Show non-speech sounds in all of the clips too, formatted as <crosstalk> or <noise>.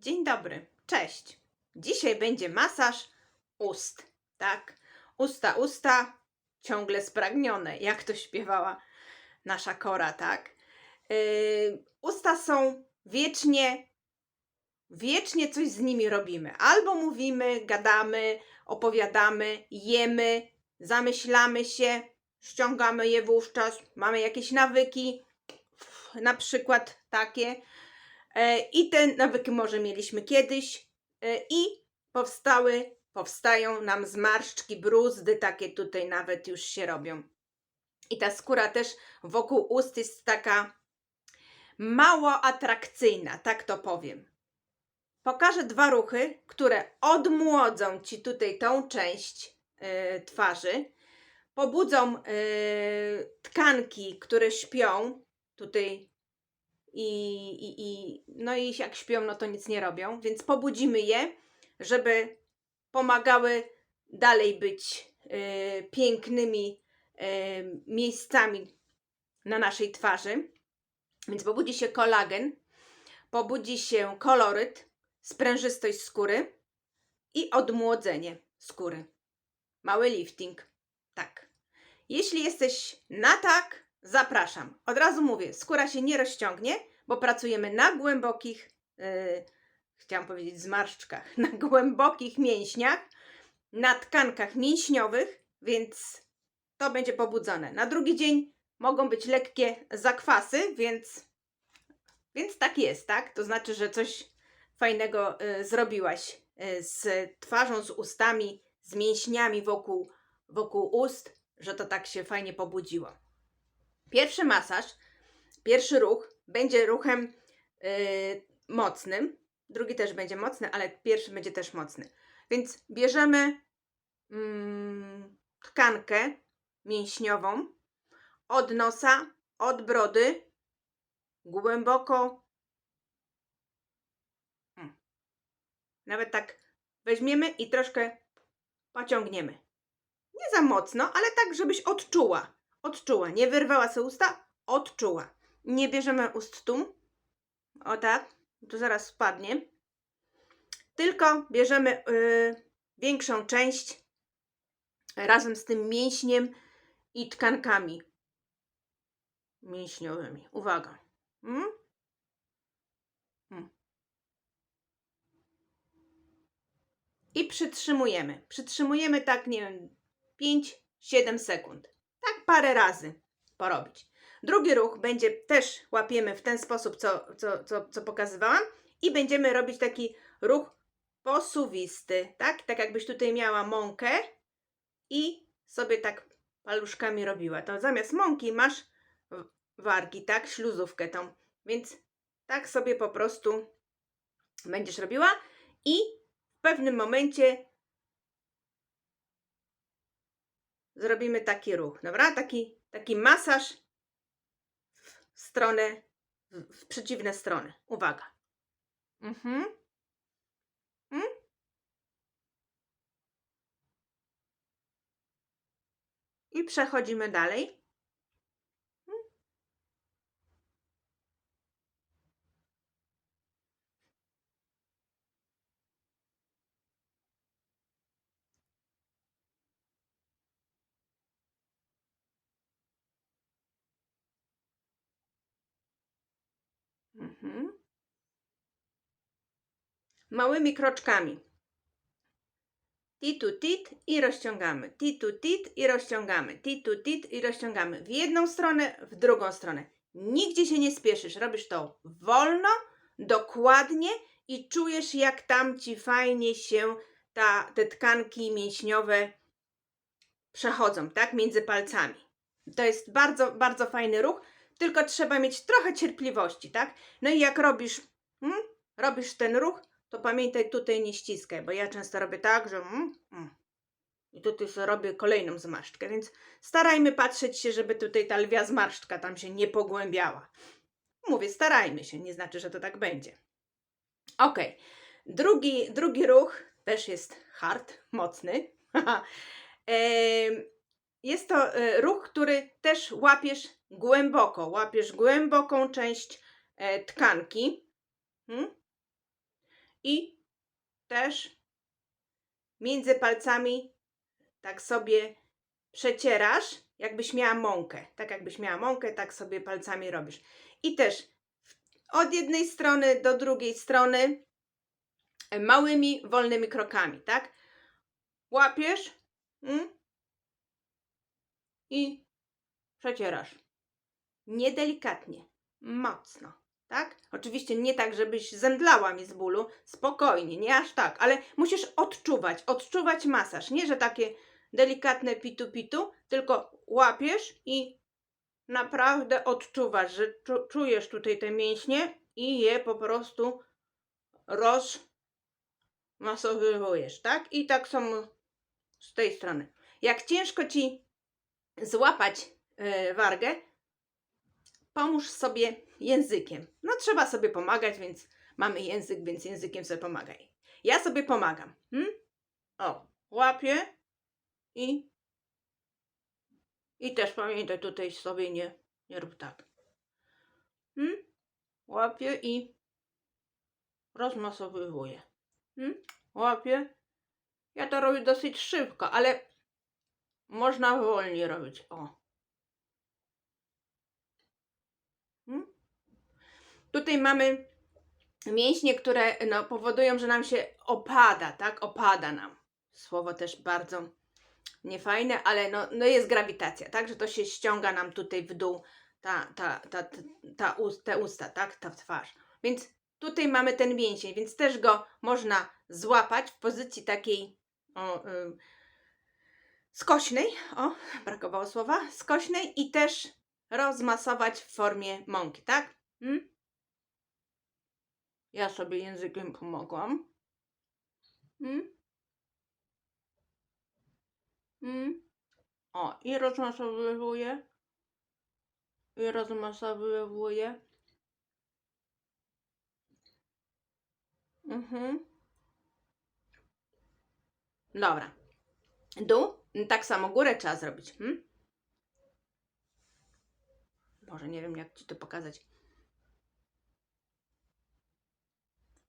Dzień dobry, cześć. Dzisiaj będzie masaż ust, tak? Usta, usta, ciągle spragnione, jak to śpiewała nasza Kora, tak? Yy, usta są wiecznie, wiecznie coś z nimi robimy. Albo mówimy, gadamy, opowiadamy, jemy, zamyślamy się, ściągamy je wówczas, mamy jakieś nawyki, na przykład takie. E, I te nawyki może mieliśmy kiedyś e, i powstały, powstają nam zmarszczki, bruzdy, takie tutaj nawet już się robią. I ta skóra też wokół ust jest taka mało atrakcyjna, tak to powiem. Pokażę dwa ruchy, które odmłodzą Ci tutaj tą część e, twarzy, pobudzą e, tkanki, które śpią, tutaj i, i, i no i jak śpią, no to nic nie robią, więc pobudzimy je, żeby pomagały dalej być y, pięknymi y, miejscami na naszej twarzy. Więc pobudzi się kolagen, pobudzi się koloryt, sprężystość skóry i odmłodzenie skóry. Mały lifting. Tak. Jeśli jesteś na tak, zapraszam. Od razu mówię, skóra się nie rozciągnie, bo pracujemy na głębokich, yy, chciałam powiedzieć zmarszczkach, <laughs> na głębokich mięśniach, na tkankach mięśniowych, więc to będzie pobudzone. Na drugi dzień mogą być lekkie zakwasy, więc, więc tak jest, tak? To znaczy, że coś fajnego yy, zrobiłaś yy, z twarzą, z ustami, z mięśniami wokół, wokół ust, że to tak się fajnie pobudziło. Pierwszy masaż, pierwszy ruch będzie ruchem yy, mocnym, drugi też będzie mocny, ale pierwszy będzie też mocny. Więc bierzemy mm, tkankę mięśniową od nosa, od brody, głęboko. Mm. Nawet tak weźmiemy i troszkę pociągniemy. Nie za mocno, ale tak, żebyś odczuła. Odczuła. Nie wyrwała sobie usta, odczuła. Nie bierzemy ust tu. O tak. To zaraz spadnie. Tylko bierzemy y, większą część razem z tym mięśniem i tkankami mięśniowymi. Uwaga. Mm? Mm. I przytrzymujemy. Przytrzymujemy tak, nie wiem, 5-7 sekund. Parę razy porobić. Drugi ruch będzie też łapiemy w ten sposób, co, co, co, co pokazywałam, i będziemy robić taki ruch posuwisty, tak? Tak jakbyś tutaj miała mąkę i sobie tak paluszkami robiła. To zamiast mąki masz wargi, tak? Śluzówkę tą. Więc tak sobie po prostu będziesz robiła i w pewnym momencie zrobimy taki ruch, dobra? Taki, taki masaż w stronę, w, przeciwne strony. Uwaga. Mhm. Mm? I przechodzimy dalej. Mhm. Małymi kroczkami. Titu tit i rozciągamy. Titu tit i rozciągamy. Titu tit i rozciągamy. W jedną stronę, w drugą stronę. Nigdzie się nie spieszysz. Robisz to wolno, dokładnie i czujesz, jak tam ci fajnie się ta, te tkanki mięśniowe przechodzą, tak? Między palcami. To jest bardzo, bardzo fajny ruch, tylko trzeba mieć trochę cierpliwości, tak? No i jak robisz, hmm, robisz ten ruch, to pamiętaj tutaj nie ściskaj, bo ja często robię tak, że mm, mm. i tutaj sobie robię kolejną zmarszczkę, więc starajmy patrzeć się, żeby tutaj ta lwia zmarszczka tam się nie pogłębiała. Mówię, starajmy się, nie znaczy, że to tak będzie. Ok, drugi, drugi ruch też jest hard, mocny. <laughs> Em, jest to e, ruch, który też łapiesz głęboko, łapiesz głęboką część e, tkanki. Hmm? i też między palcami tak sobie przecierasz, jakbyś miała mąkę. Tak jakbyś miała mąkę, tak sobie palcami robisz. I też od jednej strony do drugiej strony e, małymi, wolnymi krokami, tak? Łapiesz mm, i przecierasz. Niedelikatnie, mocno, tak? Oczywiście nie tak, żebyś zemdlała mi z bólu, spokojnie, nie aż tak, ale musisz odczuwać, odczuwać masaż. Nie, że takie delikatne pitu-pitu, tylko łapiesz i naprawdę odczuwasz, że czu, czujesz tutaj te mięśnie i je po prostu rozmasowujesz, tak? I tak samo z tej strony. Jak ciężko ci złapać yy, wargę, pomóż sobie językiem. No trzeba sobie pomagać, więc mamy język, więc językiem sobie pomagaj. Ja sobie pomagam. Hmm? O, łapię i i też pamiętaj tutaj sobie nie, nie rób tak. Hmm? Łapię i rozmasowywuję. Hmm? Łapię. Ja to robię dosyć szybko, ale można wolniej robić. O. Hmm? Tutaj mamy mięśnie, które no, powodują, że nam się opada, tak? Opada nam. Słowo też bardzo niefajne, ale no, no jest grawitacja, tak? Że to się ściąga nam tutaj w dół, ta, ta, ta, ta, ta ust, te usta, tak? Ta twarz. Więc tutaj mamy ten mięsień, więc też go można złapać w pozycji takiej o, y, skośnej, o, brakowało słowa, skośnej i też rozmasować w formie mąki, tak? Hmm? Ja sobie językiem pomogłam. Hmm? Hmm? O, i rozmasowywuję. I rozmasowywuję. Mhm. Dobra. Dół. Tak samo górę trzeba zrobić. Hmm? Może nie wiem, jak ci to pokazać.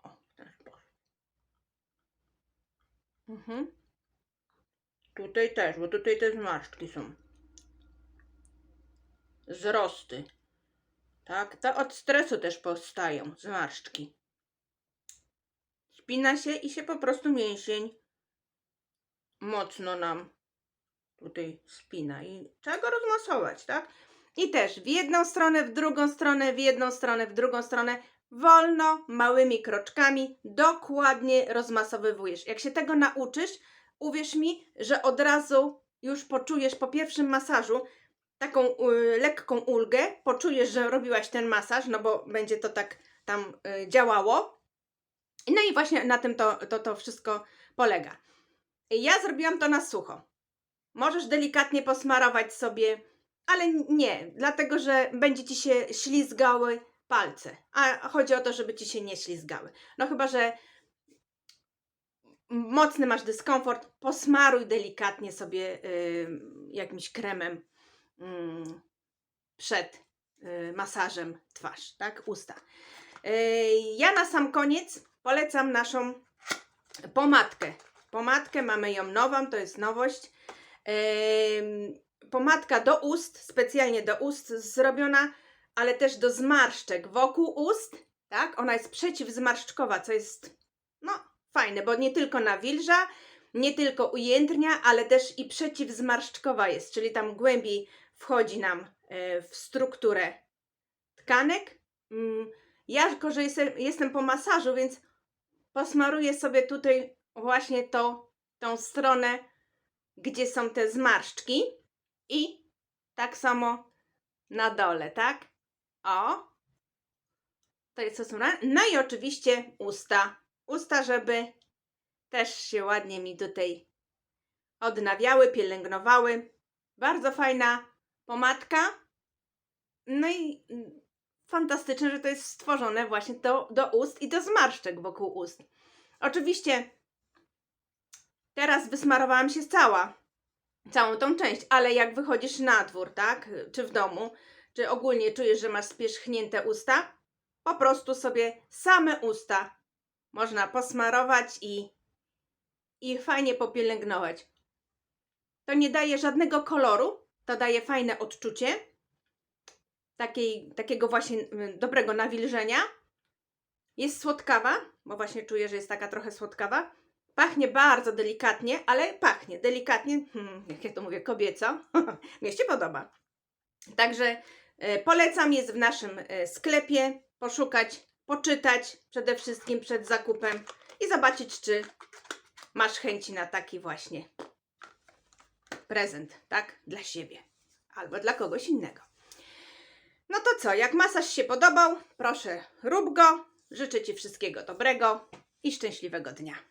O, teraz powiem. Mhm. Tutaj też, bo tutaj te zmarszczki są. Wzrosty. Tak, to od stresu też powstają zmarszczki. Spina się i się po prostu mięsień mocno nam tutaj spina i trzeba go rozmasować, tak? I też w jedną stronę, w drugą stronę, w jedną stronę, w drugą stronę, wolno, małymi kroczkami, dokładnie rozmasowywujesz. Jak się tego nauczysz, uwierz mi, że od razu już poczujesz po pierwszym masażu taką y, lekką ulgę, poczujesz, że robiłaś ten masaż, no bo będzie to tak tam y, działało. No i właśnie na tym to, to, to wszystko polega. Ja zrobiłam to na sucho. Możesz delikatnie posmarować sobie, ale nie, dlatego że będzie ci się ślizgały palce. A chodzi o to, żeby ci się nie ślizgały. No chyba, że mocny masz dyskomfort, posmaruj delikatnie sobie y, jakimś kremem y, przed y, masażem twarz, tak? Usta. Y, ja na sam koniec polecam naszą pomadkę. Pomadkę mamy ją nową, to jest nowość. Pomadka do ust, specjalnie do ust zrobiona, ale też do zmarszczek wokół ust, tak? Ona jest przeciwzmarszczkowa, co jest no fajne, bo nie tylko nawilża, nie tylko ujędrnia, ale też i przeciwzmarszczkowa jest, czyli tam głębiej wchodzi nam e, w strukturę tkanek. Mm, Ja, jako że jestem, jestem po masażu, więc posmaruję sobie tutaj właśnie to, tą stronę, gdzie są te zmarszczki i tak samo na dole, tak? O! To jest to są ra- No i oczywiście usta. Usta, żeby też się ładnie mi tutaj odnawiały, pielęgnowały. Bardzo fajna pomadka. No i fantastyczne, że to jest stworzone właśnie do, do ust i do zmarszczek wokół ust. Oczywiście teraz wysmarowałam się cała, całą tą część, ale jak wychodzisz na dwór, tak, czy w domu, czy ogólnie czujesz, że masz spierzchnięte usta, po prostu sobie same usta można posmarować i, i fajnie popielęgnować. To nie daje żadnego koloru, to daje fajne odczucie takiej, takiego właśnie y, dobrego nawilżenia. Jest słodkawa, bo właśnie czuję, że jest taka trochę słodkawa. Pachnie bardzo delikatnie, ale pachnie delikatnie, hmm, jak ja to mówię, kobieco. <laughs> Mnie się podoba. Także e, polecam, jest w naszym e, sklepie. Poszukać, poczytać przede wszystkim przed zakupem i zobaczyć, czy masz chęci na taki właśnie prezent, tak? Dla siebie albo dla kogoś innego. No to co, jak masaż się podobał, proszę rób go. Życzę Ci wszystkiego dobrego i szczęśliwego dnia.